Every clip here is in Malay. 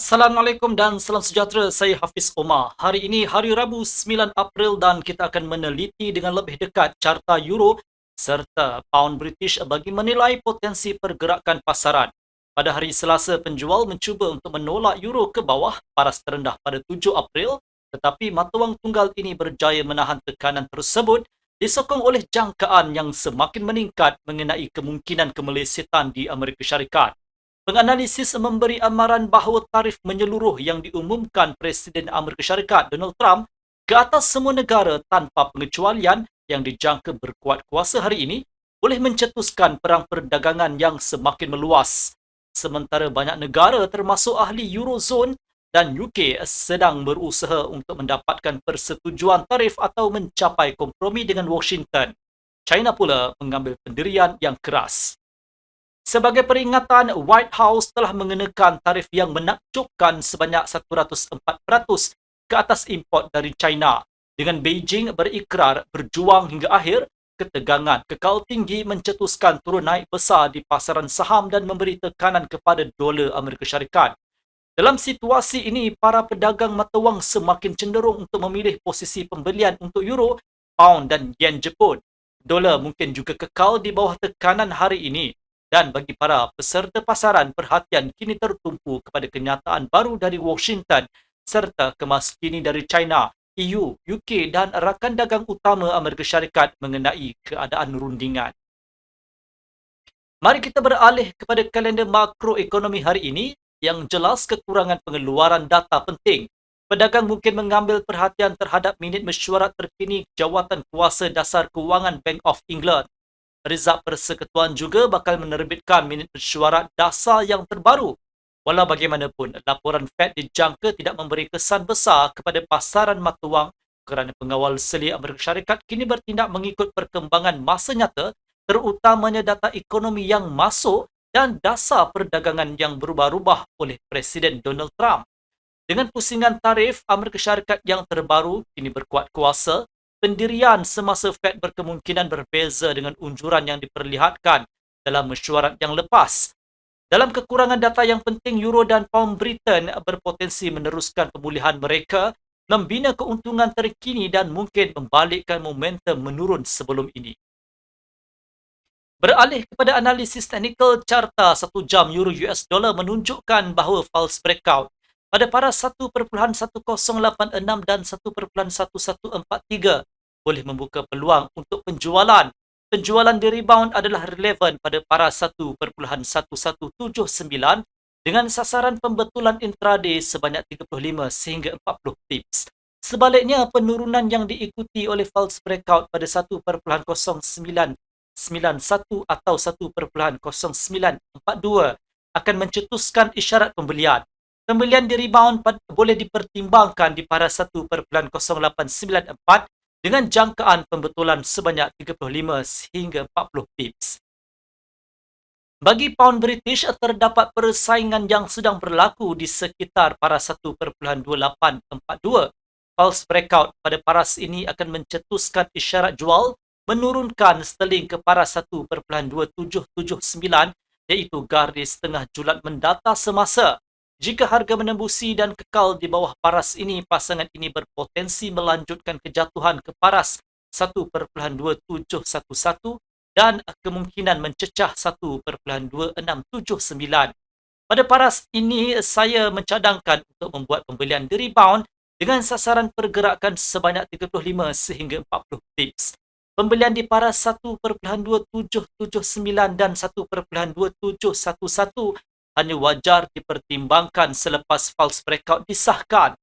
Assalamualaikum dan salam sejahtera. Saya Hafiz Omar. Hari ini hari Rabu 9 April dan kita akan meneliti dengan lebih dekat carta euro serta pound British bagi menilai potensi pergerakan pasaran. Pada hari Selasa, penjual mencuba untuk menolak euro ke bawah paras terendah pada 7 April tetapi mata wang tunggal ini berjaya menahan tekanan tersebut disokong oleh jangkaan yang semakin meningkat mengenai kemungkinan kemelesetan di Amerika Syarikat. Penganalisis memberi amaran bahawa tarif menyeluruh yang diumumkan Presiden Amerika Syarikat Donald Trump ke atas semua negara tanpa pengecualian yang dijangka berkuat kuasa hari ini boleh mencetuskan perang perdagangan yang semakin meluas. Sementara banyak negara termasuk ahli Eurozone dan UK sedang berusaha untuk mendapatkan persetujuan tarif atau mencapai kompromi dengan Washington. China pula mengambil pendirian yang keras. Sebagai peringatan, White House telah mengenakan tarif yang menakjubkan sebanyak 104% ke atas import dari China dengan Beijing berikrar berjuang hingga akhir ketegangan kekal tinggi mencetuskan turun naik besar di pasaran saham dan memberi tekanan kepada dolar Amerika Syarikat. Dalam situasi ini, para pedagang mata wang semakin cenderung untuk memilih posisi pembelian untuk euro, pound dan yen Jepun. Dolar mungkin juga kekal di bawah tekanan hari ini dan bagi para peserta pasaran, perhatian kini tertumpu kepada kenyataan baru dari Washington serta kemaskini dari China, EU, UK dan rakan dagang utama Amerika Syarikat mengenai keadaan rundingan. Mari kita beralih kepada kalender makroekonomi hari ini yang jelas kekurangan pengeluaran data penting. Pedagang mungkin mengambil perhatian terhadap minit mesyuarat terkini Jawatan Kuasa Dasar Kewangan Bank of England Rizab Persekutuan juga bakal menerbitkan minit mesyuarat dasar yang terbaru. Walau bagaimanapun, laporan Fed dijangka tidak memberi kesan besar kepada pasaran mata wang kerana pengawal seli Amerika Syarikat kini bertindak mengikut perkembangan masa nyata terutamanya data ekonomi yang masuk dan dasar perdagangan yang berubah-ubah oleh Presiden Donald Trump. Dengan pusingan tarif Amerika Syarikat yang terbaru kini berkuat kuasa, pendirian semasa Fed berkemungkinan berbeza dengan unjuran yang diperlihatkan dalam mesyuarat yang lepas. Dalam kekurangan data yang penting, Euro dan Pound Britain berpotensi meneruskan pemulihan mereka, membina keuntungan terkini dan mungkin membalikkan momentum menurun sebelum ini. Beralih kepada analisis teknikal carta satu jam Euro US dollar menunjukkan bahawa false breakout pada paras 1.1086 dan 1.1143 boleh membuka peluang untuk penjualan. Penjualan di rebound adalah relevan pada paras 1.1179 dengan sasaran pembetulan intraday sebanyak 35 sehingga 40 pips. Sebaliknya, penurunan yang diikuti oleh false breakout pada 1.0991 atau 1.0942 akan mencetuskan isyarat pembelian. Pembelian di rebound boleh dipertimbangkan di paras 1.0894 dengan jangkaan pembetulan sebanyak 35 hingga 40 pips. Bagi pound British, terdapat persaingan yang sedang berlaku di sekitar paras 1.2842. False breakout pada paras ini akan mencetuskan isyarat jual menurunkan sterling ke paras 1.2779 iaitu garis tengah julat mendata semasa. Jika harga menembusi dan kekal di bawah paras ini, pasangan ini berpotensi melanjutkan kejatuhan ke paras 1.2711 dan kemungkinan mencecah 1.2679. Pada paras ini, saya mencadangkan untuk membuat pembelian di rebound dengan sasaran pergerakan sebanyak 35 sehingga 40 pips. Pembelian di paras 1.2779 dan 1.2711 hanya wajar dipertimbangkan selepas false breakout disahkan.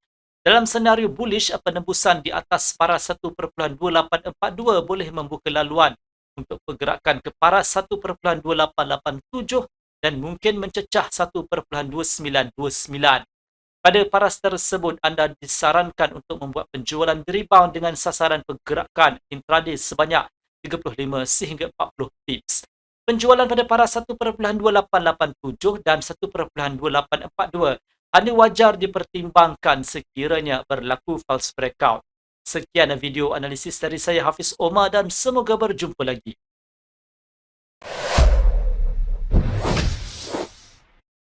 Dalam senario bullish, penembusan di atas paras 1.2842 boleh membuka laluan untuk pergerakan ke paras 1.2887 dan mungkin mencecah 1.2929. Pada paras tersebut, anda disarankan untuk membuat penjualan rebound dengan sasaran pergerakan intraday sebanyak 35 sehingga 40 pips. Penjualan pada paras 1.2887 dan 1.2842 hanya wajar dipertimbangkan sekiranya berlaku false breakout. Sekian video analisis dari saya Hafiz Omar dan semoga berjumpa lagi.